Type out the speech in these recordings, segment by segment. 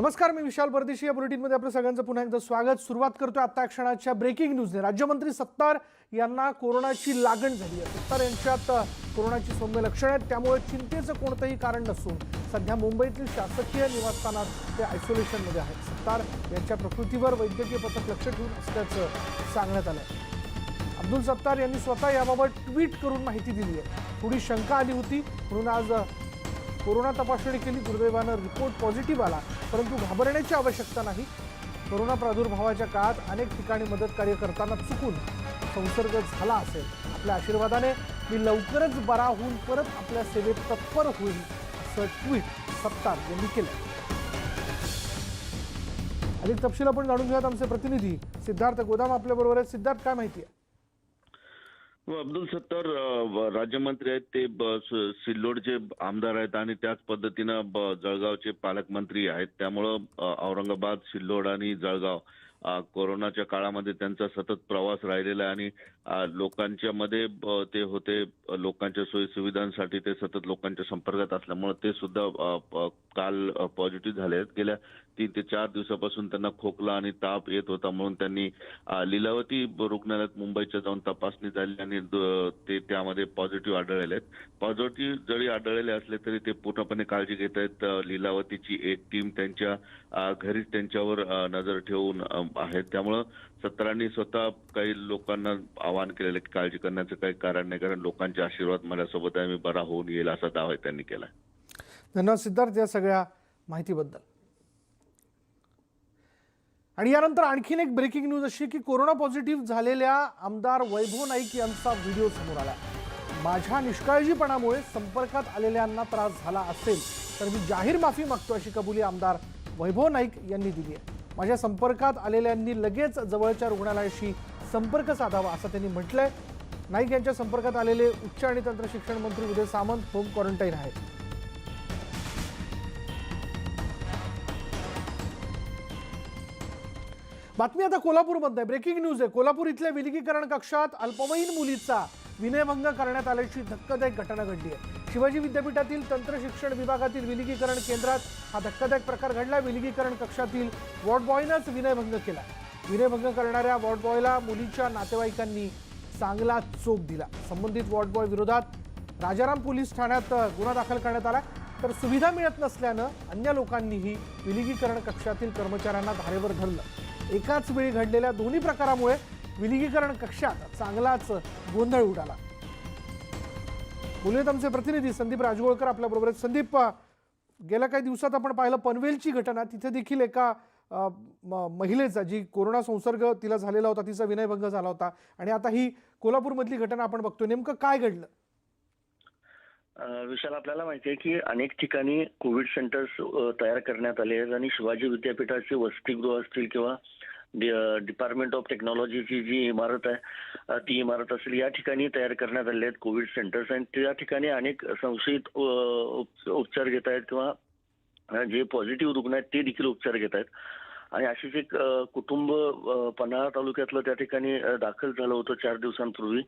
नमस्कार मी विशाल परदेशी. या बुलेटिनमध्ये आपलं सगळ्यांचं पुन्हा एकदा स्वागत. सुरुवात करतोय आता क्षणाच्या ब्रेकिंग न्यूजने राज्यमंत्री सत्तार यांना कोरोनाची लागण झाली आहे. सत्तार यांच्यात कोरोनाची सौम्य लक्षणं आहेत. त्यामुळे चिंतेचं कोणतंही कारण नसून सध्या मुंबईतील शासकीय निवासस्थानात ते आयसोलेशनमध्ये आहेत. सत्तार यांच्या प्रकृतीवर वैद्यकीय पथक लक्ष ठेवून असल्याचं सांगण्यात आलं आहे. अब्दुल सत्तार यांनी स्वतः याबाबत ट्विट करून माहिती दिली आहे. थोडी शंका आली होती म्हणून आज कोरोना तपासणी केली दुर्दैवानं रिपोर्ट पॉझिटिव्ह आला परंतु घाबरण्याची आवश्यकता नाही. कोरोना प्रादुर्भावाच्या काळात अनेक ठिकाणी मदत कार्य करताना चुकून संसर्ग झाला असेल. आपल्या आशीर्वादाने मी लवकरच बरा होऊन परत आपल्या सेवेत तत्पर होईल असं ट्विट सत्तार यांनी केलं अधिक तपशील आपण जाणून घेऊयात आमचे प्रतिनिधी. सिद्धार्थ गोदाम आपल्याबरोबर आहेत. सिद्धार्थ काय माहिती आहे? हो, अब्दुल सत्तार राज्यमंत्री आहेत. ते सिल्लोडचे आमदार आहेत आणि त्याच पद्धतीनं जळगावचे पालकमंत्री आहेत. त्यामुळं औरंगाबाद सिल्लोड आणि जळगाव कोरोनाच्या काळामध्ये त्यांचा सतत प्रवास राहिलेला आहे आणि लोकांच्या मध्ये ब- ते होते लोकांच्या सोयी सुविधांसाठी ते सतत लोकांच्या संपर्कात असल्यामुळे ते सुद्धा प- काल पॉझिटिव्ह झाले आहेत. गेल्या तीन ते चार दिवसापासून त्यांना खोकला आणि ताप येत होता म्हणून त्यांनी लिलावती लीलावती रुग्णालयात मुंबईच्या जाऊन तपासणी झाली आणि ते त्यामध्ये पॉझिटिव्ह आढळले आहेत. पॉझिटिव्ह जरी आढळलेले असले तरी ते पूर्णपणे काळजी घेत आहेत. लिलावतीची लीलावतीची एक टीम त्यांच्या घरीच त्यांच्यावर नजर ठेवून आहेत. आहे त्यामुळं सत्रांनी स्वतः काही लोकांना आवाहन केलेलं की काळजी करण्याचं काही कारण नाही कारण लोकांचे आशीर्वाद माझ्यासोबत आहे मी बरा होऊन येईल असा दावा त्यांनी केला धन्यवाद सिद्धार्थ या सगळ्या माहितीबद्दल. आणि यानंतर आणखीन एक ब्रेकिंग न्यूज अशी की कोरोना पॉझिटिव्ह झालेल्या आमदार वैभव नाईक यांचा व्हिडिओ समोर आला माझ्या निष्काळजीपणामुळे संपर्कात आलेल्यांना त्रास झाला असेल तर मी जाहीर माफी मागतो अशी कबुली आमदार वैभव नाईक यांनी दिली आहे. माझ्या संपर्कात आलेल्यांनी लगेच जवळच्या रुग्णालयाशी संपर्क साधावा असं त्यांनी म्हटलंय. नाईक यांच्या संपर्कात आलेले उच्च आणि तंत्र शिक्षण मंत्री उदय सामंत होम क्वारंटाईन आहेत बातमी आता कोल्हापूरमध्ये ब्रेकिंग न्यूज आहे. कोल्हापूर इथल्या विलगीकरण कक्षात अल्पवयीन मुलीचा विनयभंग करण्यात आल्याची धक्कादायक घटना घडली आहे. शिवाजी विद्यापीठातील तंत्रशिक्षण विभागातील विलगीकरण केंद्रात हा धक्कादायक प्रकार घडला. विलगीकरण कक्षातील वॉर्ड बॉयनंच विनयभंग केला. विनयभंग करणाऱ्या वॉर्ड बॉयला मुलीच्या नातेवाईकांनी चांगला चोप दिला. संबंधित वॉर्ड बॉय विरोधात राजाराम पोलीस ठाण्यात गुन्हा दाखल करण्यात आला. तर सुविधा मिळत नसल्यानं अन्य लोकांनीही विलगीकरण कक्षातील कर्मचाऱ्यांना धारेवर धरलं. एकाच वेळी घडलेल्या दोन्ही प्रकारामुळे विलगीकरण कक्षात चांगलाच गोंधळ उडाला. बोलूयात आमचे प्रतिनिधी संदीप राजगोळकर आपल्याबरोबर संदीप गेल्या काही दिवसात आपण पाहिलं पनवेलची घटना. तिथे देखील एका महिलेचा जी कोरोना संसर्ग तिला झालेला होता तिचा विनयभंग झाला होता. आणि आता ही कोल्हापूरमधली घटना आपण बघतोय. नेमकं काय घडलं? विशाल आपल्याला माहिती आहे की अनेक ठिकाणी कोविड सेंटर्स तयार करण्यात आले आहेत. आणि शिवाजी विद्यापीठाचे वसतिगृह असतील किंवा डिपार्टमेंट ऑफ टेक्नॉलॉजीची जी इमारत आहे ती इमारत असेल या ठिकाणी तयार करण्यात आले आहेत कोविड सेंटर्स. आणि त्या ठिकाणी अनेक संशयित उप- उपचार घेत आहेत किंवा जे पॉझिटिव्ह रुग्ण आहेत ते देखील उपचार घेत आहेत. आणि अशीच एक कुटुंब पन्हाळा तालुक्यातलं त्या ठिकाणी दाखल झालं होतं चार दिवसांपूर्वी.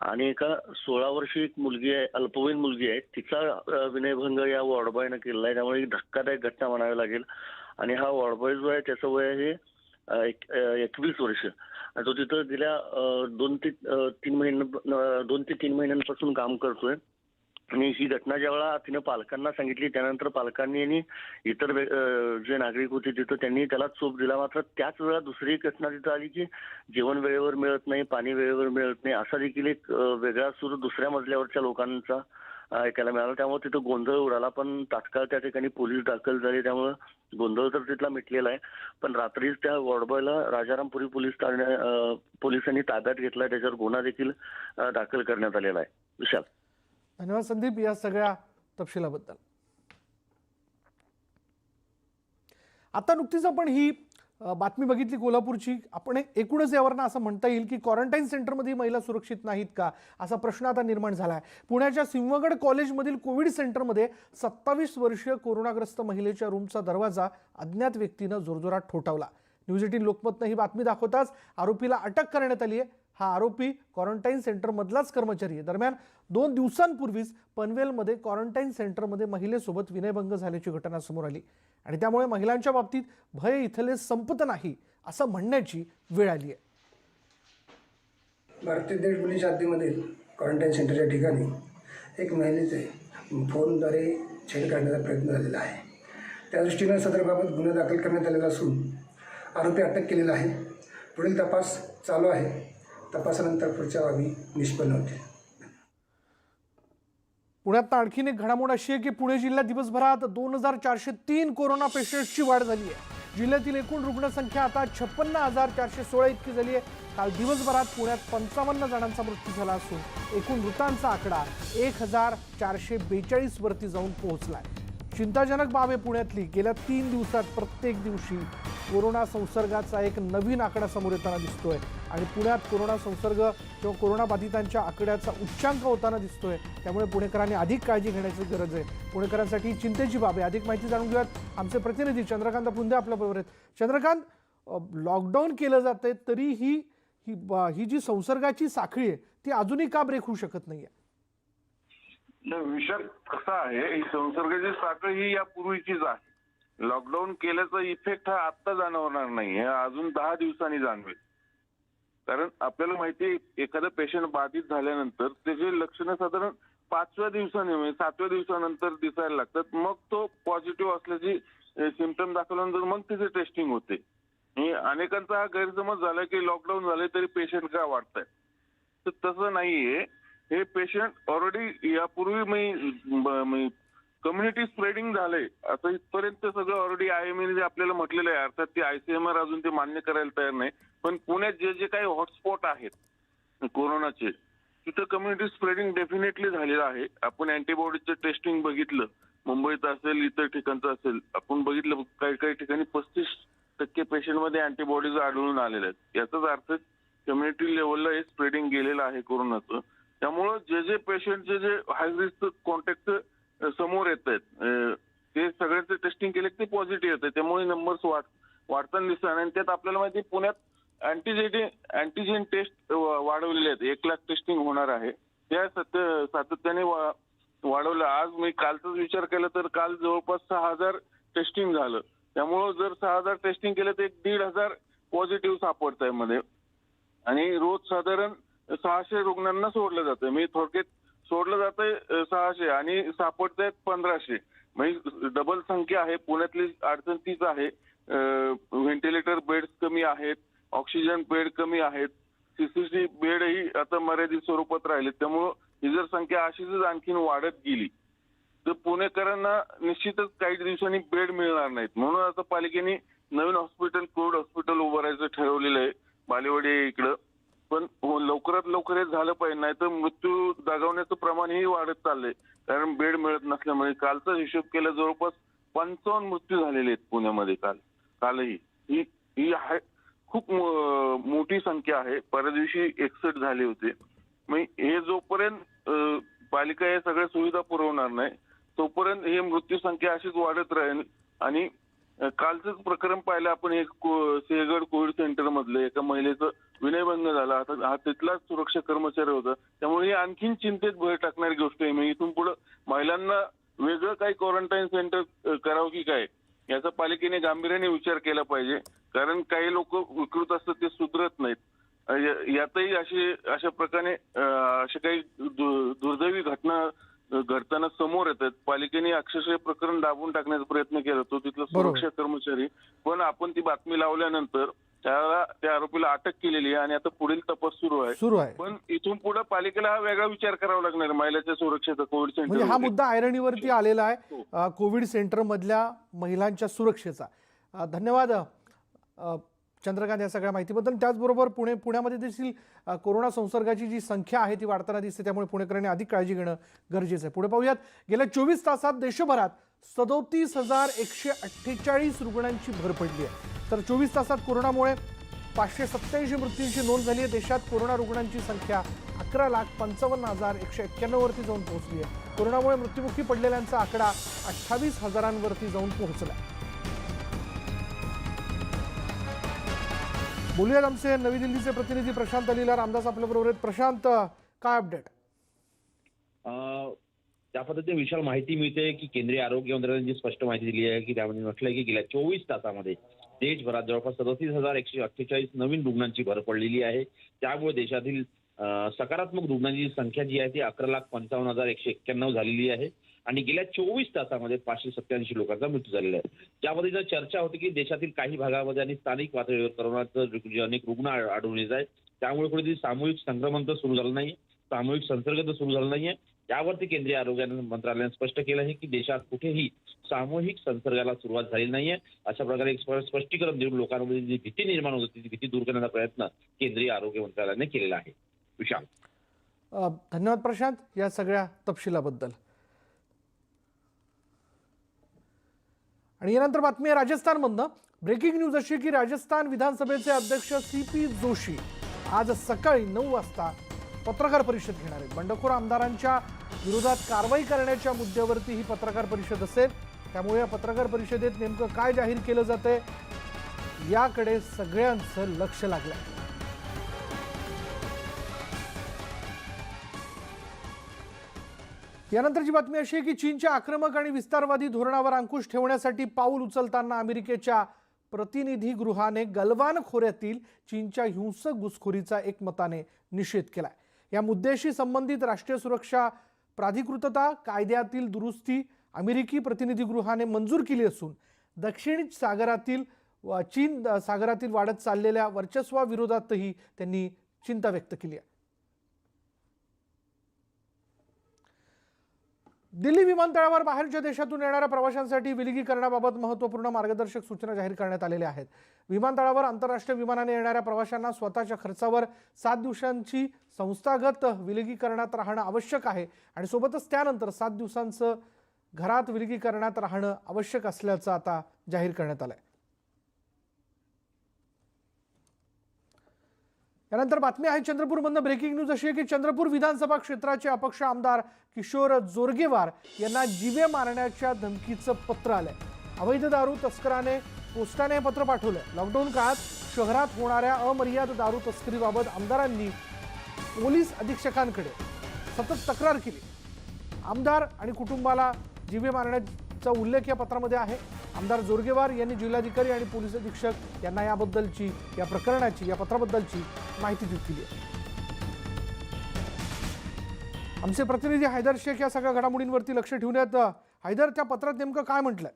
आणि एका सोळा वर्षी एक मुलगी आहे अल्पवयीन मुलगी आहे. तिचा विनयभंग या वॉर्डबॉयनं केलेला आहे. त्यामुळे एक धक्कादायक घटना म्हणावी लागेल. आणि हा वॉर्डबॉय जो आहे त्याचं वय आहे एक- एकवीस वर्ष. तो तिथं गेल्या दोन ते तीन महिन्या दोन ते तीन महिन्यांपासून काम करतोय. आणि ही घटना ज्या वेळा तिने पालकांना सांगितली त्यानंतर पालकांनी आणि इतर जे नागरिक होते तिथं त्यांनी त्याला चोप दिला. मात्र त्याच वेळा दुसरी घटना तिथं आली की जेवण वेळेवर मिळत नाही पाणी वेळेवर मिळत नाही. असा देखील एक वेगळा सूर दुसऱ्या मजल्यावरच्या लोकांचा ऐकायला मिळालं. त्यामुळे तिथं गोंधळ उडाला पण तात्काळ त्या ठिकाणी पोलीस दाखल झाले. त्यामुळे गोंधळ तर तिथला मिटलेला आहे. पण रात्रीच त्या वॉर्डबॉयला राजारामपुरी पोलीस ठाण्या पोलिसांनी ताब्यात घेतला त्याच्यावर गुन्हा देखील दाखल करण्यात आलेला आहे. विशाल. धन्यवाद संदीप. या सगळ्या तपशिलाबद्दल. आता नुकतीच आपण ही बातमी बघितली कोल्हापूरची. आपण एकूणच यावरनं असं म्हणता येईल की क्वारंटाईन सेंटरमध्ये महिला सुरक्षित नाहीत का? असा प्रश्न आता निर्माण झाला आहे पुण्याच्या सिंहगड कॉलेजमधील कोविड सेंटरमध्ये सत्तावीस वर्षीय कोरोनाग्रस्त महिलेच्या रूमचा दरवाजा अज्ञात व्यक्तीनं जोरजोरात ठोठावला. न्यूज एटीन लोकमतनं ही बातमी दाखवताच आरोपीला अटक करण्यात आली आहे हा आरोपी क्वारंटाईन सेंटरमधलाच कर्मचारी आहे. दरम्यान दोन दिवसांपूर्वीच पनवेलमध्ये क्वारंटाईन सेंटरमध्ये महिलेसोबत विनयभंग झाल्याची घटना समोर आली. आणि त्यामुळे महिलांच्या बाबतीत भय इथले संपत नाही असं म्हणण्याची वेळ आली आहे. भारतीय देश पोलीस हद्दीमधील क्वारंटाईन सेंटरच्या ठिकाणी एक महिलेचे फोनद्वारे छेड काढण्याचा प्रयत्न झालेला आहे. त्या दृष्टीनं सदरबाबत गुन्हा दाखल करण्यात आलेला असून आरोपी अटक केलेला आहे. पुढील तपास चालू आहे. तपासानंतर पुढच्या बाबी निष्पन्न होतील. पुण्यात आणखीन एक घडामोड अशी आहे की पुणे जिल्ह्यात दिवसभरात दोन हजार चारशे तीन कोरोना पेशंट्सची वाढ झाली आहे. जिल्ह्यातील एकूण रुग्णसंख्या आता छप्पन्न हजार चारशे सोळा इतकी झाली आहे. काल दिवसभरात पुण्यात पंचावन्न जणांचा मृत्यू झाला असून एकूण मृतांचा आकडा एक हजार चारशे बेचाळीस वरती जाऊन आहे चिंताजनक बाब आहे पुण्यातली. गेल्या तीन दिवसात प्रत्येक दिवशी कोरोना संसर्गाचा एक नवीन आकडा समोर येताना दिसतोय. आणि पुण्यात कोरोना संसर्ग किंवा कोरोनाबाधितांच्या आकड्याचा उच्चांक होताना दिसतोय. त्यामुळे पुणेकरांनी अधिक काळजी घेण्याची गरज आहे. पुणेकरांसाठी चिंतेची बाब आहे. अधिक माहिती जाणून घेऊयात आमचे प्रतिनिधी चंद्रकांत पुंदे आपल्याबरोबर आहेत. चंद्रकांत लॉकडाऊन केलं जातंय तरीही ही ही जी संसर्गाची साखळी आहे ती अजूनही का ब्रेक होऊ शकत नाही आहे विषय कसा आहे ही संसर्गाची साखळी ही यापूर्वीचीच आहे. लॉकडाऊन केल्याचा इफेक्ट हा आत्ता जाणवणार नाही हे अजून दहा दिवसांनी जाणवेल. कारण आपल्याला माहिती आहे एखादं पेशंट बाधित झाल्यानंतर त्याचे लक्षणं साधारण पाचव्या दिवसाने म्हणजे सातव्या दिवसानंतर दिसायला लागतात. मग तो पॉझिटिव्ह असल्याची सिमटम दाखवल्यानंतर मग तिचे टेस्टिंग होते. अनेकांचा हा गैरसमज झाला की लॉकडाऊन झाले तरी पेशंट का वाढताय तर तसं नाहीये. हे पेशंट ऑलरेडी यापूर्वी मी कम्युनिटी स्प्रेडिंग झालंय आता इथपर्यंत सगळं ऑलरेडी आय एम आपल्याला म्हटलेलं आहे अर्थात ते आयसीएमआर अजून ते मान्य करायला तयार नाही. पण पुण्यात जे जे काही हॉटस्पॉट आहेत कोरोनाचे तिथं कम्युनिटी स्प्रेडिंग डेफिनेटली झालेलं आहे. आपण अँटीबॉडीचं टेस्टिंग बघितलं. मुंबईत असेल इतर ठिकाणचं असेल आपण बघितलं काही काही ठिकाणी पस्तीस टक्के पेशंटमध्ये अँटीबॉडीज आढळून आलेल्या आहेत. याचाच अर्थ कम्युनिटी लेवलला हे स्प्रेडिंग गेलेलं आहे कोरोनाचं. त्यामुळं जे जे पेशंटचे जे हाय रिस्क कॉन्टॅक्ट समोर येत आहेत ते सगळ्यांचे टेस्टिंग केले की ते पॉझिटिव्ह येते त्यामुळे नंबर्स वाढ वाढताना दिसतात. आणि त्यात आपल्याला माहिती आहे, पुण्यात अँटीजेन अँटीजेन टेस्ट वाढवलेले आहेत. एक लाख टेस्टिंग होणार आहे. त्या सत्य सातत्याने वाढवलं. आज मी कालचाच विचार केला तर काल जवळपास सहा हजार टेस्टिंग झालं. त्यामुळं जर सहा हजार टेस्टिंग केलं तर एक दीड हजार पॉझिटिव्ह सापडत आहे मध्ये. आणि रोज साधारण सहाशे रुग्णांना सोडलं जातं मी थोडक्यात सोडलं जातंय सहाशे आणि सापडत आहेत पंधराशे. म्हणजे डबल संख्या आहे. पुण्यातली अडचण तीच आहे. व्हेंटिलेटर बेड्स कमी आहेत. ऑक्सिजन बेड कमी आहेत. सीसीसी बेडही आता मर्यादित स्वरूपात राहिले त्यामुळं ही जर संख्या अशीच आणखीन वाढत गेली तर पुणेकरांना निश्चितच काही दिवसांनी बेड मिळणार नाहीत. म्हणून आता पालिकेने नवीन हॉस्पिटल कोविड हॉस्पिटल उभारायचं ठरवलेलं आहे. बालेवाडी इकडं. पण हो, लवकरात लवकर हे झालं पाहिजे नाही तर मृत्यू दगावण्याचं प्रमाणही वाढत चाललंय. कारण बेड मिळत नसल्यामुळे कालचा हिशोब केला जवळपास पंचावन्न मृत्यू झालेले आहेत पुण्यामध्ये काल कालही. ही ही आहे खूप मोठी संख्या आहे. परवा दिवशी एकसष्ट झाले होते. मग हे जोपर्यंत पालिका या सगळ्या सुविधा पुरवणार नाही तोपर्यंत हे मृत्यू संख्या अशीच वाढत राहील आणि कालचं प्रकरण पाहिलं आपण एक सिंहगड कोविड सेंटर मधलं एका महिलेचं विनयभंग झाला. आता हा तिथलाच सुरक्षा कर्मचारी होता. त्यामुळे ही आणखीन चिंतेत भर टाकणारी गोष्ट आहे. मग इथून पुढे महिलांना वेगळं काही क्वारंटाईन सेंटर करावं की काय? याचा पालिकेने गांभीर्याने विचार केला पाहिजे. कारण काही लोक विकृत असतात ते सुधरत नाहीत. यातही अशी अशा प्रकारे अशा काही दुर्दैवी घटना घडताना समोर येतात पालिकेने अक्षरशः हे प्रकरण दाबून टाकण्याचा प्रयत्न केला. तो तिथला. सुरक्षा कर्मचारी. पण आपण ती बातमी लावल्यानंतर त्याला त्या आरोपीला अटक केलेली आहे आणि आता पुढील तपास सुरू आहे. सुरू आहे. पण इथून पुढे पालिकेला हा वेगळा विचार करावा लागणार महिलाच्या सुरक्षेचा कोविड म्हणजे हा सेंटर मुद्दा आयरणीवरती आलेला आहे. अ, कोविड सेंटरमधल्या महिलांच्या सुरक्षेचा. धन्यवाद. चंद्रकांत या सगळ्या माहितीबद्दल. त्याचबरोबर पुणे पुण्यामध्ये देखील कोरोना संसर्गाची जी संख्या आहे ती वाढताना दिसते. त्यामुळे पुणेकरांनी अधिक काळजी घेणं गरजेचं आहे. पुढे पाहूयात. गेल्या चोवीस तासात देशभरात सदोतीस हजार एकशे अठ्ठेचाळीस रुग्णांची भर पडली आहे. तर चोवीस तासात कोरोनामुळे पाचशे सत्याऐंशी मृत्यूंची नोंद झाली आहे. देशात कोरोना रुग्णांची संख्या अकरा लाख पंचावन्न हजार एकशे एक्क्याण्णववरती जाऊन पोहोचली आहे. कोरोनामुळे मृत्युमुखी पडलेल्यांचा आकडा अठ्ठावीस हजारांवरती जाऊन पोहोचला आहे. बोलूयात आमचे नवी दिल्लीचे प्रतिनिधी प्रशांत अलीला. रामदास आपल्याबरोबर आहेत. प्रशांत काय अपडेट अं, त्या पद्धतीने विशाल माहिती मिळते की केंद्रीय आरोग्य मंत्रालयाने जी स्पष्ट माहिती दिली आहे की त्यामध्ये म्हटलंय की गेल्या चोवीस तासामध्ये देशभरात जवळपास सदतीस हजार एकशे अठ्ठेचाळीस नवीन रुग्णांची भर पडलेली आहे. त्यामुळे देशातील सकारात्मक रुग्णांची संख्या जी आहे ती अकरा लाख पंचावन्न हजार एकशे एक्क्याण्णव झालेली आहे. आणि गेल्या चोवीस तासामध्ये पाचशे सत्त्याऐंशी लोकांचा मृत्यू झालेला आहे. त्यामध्ये जर चर्चा होती की देशातील काही भागामध्ये आणि स्थानिक पातळीवर करोनाचं अनेक रुग्ण आढळून येत आहेत त्यामुळे कुठेतरी सामूहिक संक्रमण तर सुरू झालं नाही सामूहिक संसर्ग तर सुरू झाला नाहीये. त्यावरती केंद्रीय आरोग्य मंत्रालयाने स्पष्ट केलं आहे की देशात कुठेही सामूहिक संसर्गाला सुरुवात झाली नाहीये. अशा प्रकारे एक स्पष्टीकरण देऊन लोकांमध्ये जी भीती निर्माण होत होती ती भीती दूर करण्याचा प्रयत्न केंद्रीय आरोग्य मंत्रालयाने केलेला आहे. विशाल. धन्यवाद प्रशांत या सगळ्या तपशिलाबद्दल. आणि यानंतर बातमी आहे राजस्थानमधनं. ब्रेकिंग न्यूज अशी की राजस्थान विधानसभेचे अध्यक्ष सी पी जोशी आज सकाळी नऊ वाजता पत्रकार परिषद घेणार आहेत. बंडखोर आमदारांच्या विरोधात कारवाई करण्याच्या मुद्द्यावरती ही पत्रकार परिषद असेल. त्यामुळे या पत्रकार परिषदेत नेमकं काय जाहीर केलं जातंय याकडे सगळ्यांचं लक्ष लागलं यानंतरची बातमी अशी आहे की चीनच्या आक्रमक आणि विस्तारवादी धोरणावर अंकुश ठेवण्यासाठी पाऊल उचलताना अमेरिकेच्या प्रतिनिधी गृहाने गलवान खोऱ्यातील चीनच्या हिंसक घुसखोरीचा एकमताने निषेध केलाय. या मुद्द्याशी संबंधित राष्ट्रीय सुरक्षा प्राधिकृतता कायद्यातील दुरुस्ती अमेरिकी प्रतिनिधी गृहाने मंजूर केली असून दक्षिण सागरातील व चीन सागरातील वाढत चाललेल्या वर्चस्वाविरोधातही त्यांनी चिंता व्यक्त केली आहे. दिल्ली विमानतळावर बाहेरच्या देशातून येणाऱ्या प्रवाशांसाठी विलगीकरणाबाबत महत्त्वपूर्ण मार्गदर्शक सूचना जाहीर करण्यात आलेल्या आहेत. विमानतळावर आंतरराष्ट्रीय विमानाने येणाऱ्या प्रवाशांना स्वतःच्या खर्चावर सात दिवसांची संस्थागत विलगीकरणात राहणं आवश्यक आहे आणि सोबतच त्यानंतर सात दिवसांचं घरात विलगीकरणात राहणं आवश्यक असल्याचं आता जाहीर करण्यात आलं आहे यानंतर बातमी आहे चंद्रपूरमधनं ब्रेकिंग न्यूज अशी आहे की चंद्रपूर विधानसभा क्षेत्राचे अपक्ष आमदार किशोर जोरगेवार यांना जीवे मारण्याच्या धमकीचं पत्र आलंय. अवैध दारू तस्कराने पोस्टाने हे पत्र पाठवलंय. लॉकडाऊन काळात शहरात होणाऱ्या अमर्याद दारू तस्करीबाबत आमदारांनी पोलीस अधीक्षकांकडे सतत तक्रार केली. आमदार आणि कुटुंबाला जीवे मारण्याचा उल्लेख या पत्रामध्ये आहे. आमदार जोरगेवार यांनी जिल्हाधिकारी आणि पोलीस अधीक्षक यांना याबद्दलची या प्रकरणाची या पत्राबद्दलची माहिती दिली आहे. आमचे प्रतिनिधी हैदर शेख या सगळ्या घडामोडींवरती लक्ष ठेवण्यात हैदर त्या पत्रात नेमकं काय म्हटलंय?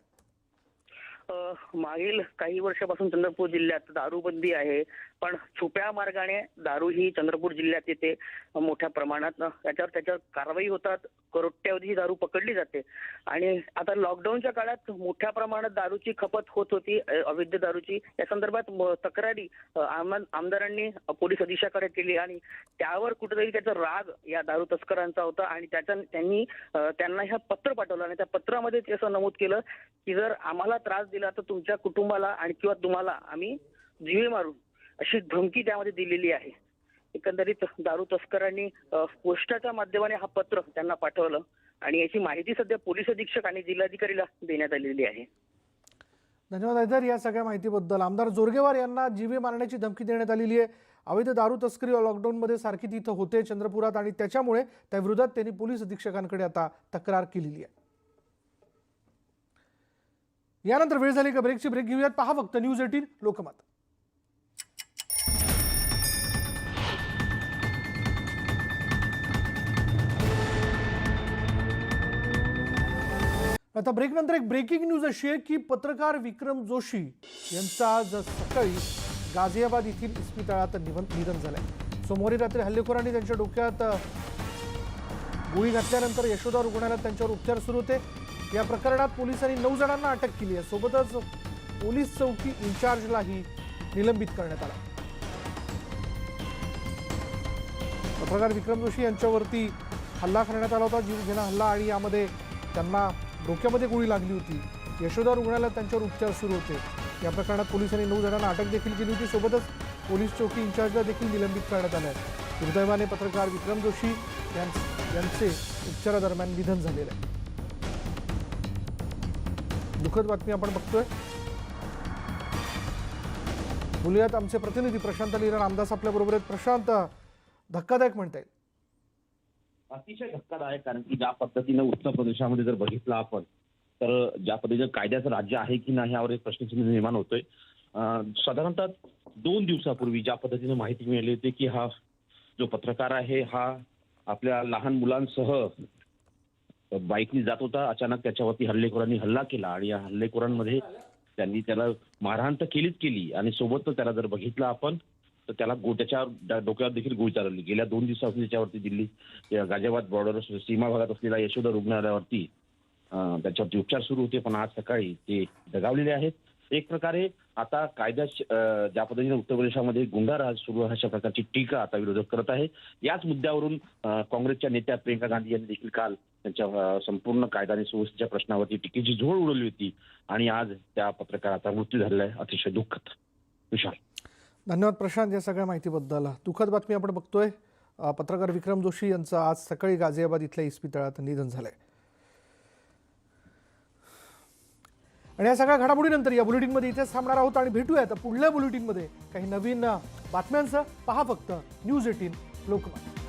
मागील काही वर्षापासून चंद्रपूर जिल्ह्यात दारूबंदी आहे पण छुप्या मार्गाने दारू ही चंद्रपूर जिल्ह्यात येते मोठ्या प्रमाणात. त्याच्यावर त्याच्यावर कारवाई होतात करोट्यावधी ही दारू पकडली जाते. आणि आता लॉकडाऊनच्या काळात मोठ्या प्रमाणात दारूची खपत होत होती अवैध दारूची. या संदर्भात म- तक्रारी आमदारांनी पोलीस अधीक्षकाकडे केली आणि त्यावर कुठेतरी त्याचा राग या दारू तस्करांचा होता आणि त्याच्या त्यांनी त्यांना ह्या पत्र पाठवलं आणि त्या पत्रामध्ये ते असं नमूद केलं की जर आम्हाला त्रास दिला तर तुमच्या कुटुंबाला आणि किंवा तुम्हाला आम्ही जीवे मारू अशी धमकी त्यामध्ये दिलेली आहे. एकंदरीत दारू तस्करांनी पोस्टाच्या माध्यमाने हा पत्र त्यांना पाठवलं. आणि याची माहिती सध्या पोलीस अधीक्षक आणि जिल्हाधिकारीला देण्यात आलेली आहे. धन्यवाद हैदर या सगळ्या माहितीबद्दल. आमदार जोरगेवार यांना जीवे मारण्याची धमकी देण्यात आलेली आहे. अवैध दारू तस्करी लॉकडाऊनमध्ये सारखी तिथं होते चंद्रपुरात आणि त्याच्यामुळे त्या विरोधात त्यांनी पोलीस अधीक्षकांकडे आता तक्रार केलेली आहे. यानंतर वेळ झाली का? ब्रेकची ब्रेक घेऊयात. पहा फक्त न्यूज एटीन लोकमत. आता ब्रेक नंतर एक ब्रेकिंग न्यूज अशी आहे की पत्रकार विक्रम जोशी यांचं आज सकाळी गाझियाबाद येथील इस्पितळात निवन निधन झालंय. सोमवारी रात्री हल्लेखोरांनी त्यांच्या डोक्यात गोळी घातल्यानंतर यशोदा रुग्णालयात त्यांच्यावर उपचार सुरू होते. या प्रकरणात पोलिसांनी नऊ जणांना अटक केली आहे. सोबतच पोलीस चौकी इन्चार्जलाही निलंबित करण्यात आला. पत्रकार विक्रम जोशी यांच्यावरती हल्ला करण्यात आला होता. जीवघेणा हल्ला आणि यामध्ये त्यांना डोक्यामध्ये गोळी लागली होती. यशोदा रुग्णालयात त्यांच्यावर उपचार सुरू होते. या प्रकरणात पोलिसांनी नऊ जणांना अटक देखील केली होती. सोबतच पोलीस चौकी इन्चार्जला देखील निलंबित करण्यात आलं. आहे दुर्दैवाने पत्रकार विक्रम जोशी यां- यांचे उपचारादरम्यान निधन झालेलं आहे. दुःखद बातमी आपण बघतोय. बोलूयात आमचे प्रतिनिधी प्रशांत लीला रामदास आपल्याबरोबर आहेत. प्रशांत धक्कादायक म्हणता येईल अतिशय धक्कादायक कारण की ज्या पद्धतीनं उत्तर प्रदेशामध्ये जर बघितलं आपण तर ज्या पद्धतीनं कायद्याचं राज्य आहे की नाही यावर एक प्रश्नचिन्ह निर्माण होतोय. साधारणतः दोन दिवसापूर्वी ज्या पद्धतीनं माहिती मिळाली होती की हा जो पत्रकार आहे हा आपल्या लहान मुलांसह बाईकनी जात होता अचानक त्याच्यावरती हल्लेखोरांनी हल्ला केला आणि या हल्लेखोरांमध्ये त्यांनी त्याला मारहाण तर केलीच केली आणि सोबतच त्याला जर बघितलं आपण तर त्याला गो त्याच्या डोक्यावर देखील गोळी चालवली. गेल्या दोन दिवसापासून त्याच्यावरती दिल्ली गाजियाबाद बॉर्डर सीमा भागात असलेल्या यशोदा रुग्णालयावरती त्याच्यावरती उपचार सुरू होते. पण आज सकाळी ते दगावलेले आहेत. एक प्रकारे आता कायदा ज्या पद्धतीने उत्तर प्रदेशामध्ये गुंडाराज सुरू आहे अशा प्रकारची टीका आता विरोधक करत आहे. याच मुद्द्यावरून काँग्रेसच्या नेत्या प्रियंका गांधी यांनी देखील काल त्यांच्या संपूर्ण कायदा आणि सुव्यवस्थेच्या प्रश्नावरती टीकेची झोड उडवली होती. आणि आज त्या पत्रकाराचा मृत्यू झालेला आहे. अतिशय दुःखद. विशाल. धन्यवाद प्रशांत या सगळ्या माहितीबद्दल. दुःखद बातमी आपण बघतोय. पत्रकार विक्रम जोशी यांचं आज सकाळी गाझियाबाद इथल्या इस्पितळात निधन झालंय. आणि या सगळ्या घडामोडीनंतर या बुलेटिनमध्ये इथेच थांबणार आहोत आणि भेटूया पुढल्या बुलेटिनमध्ये काही नवीन बातम्यांचं पहा फक्त न्यूज एटीन लोकमत.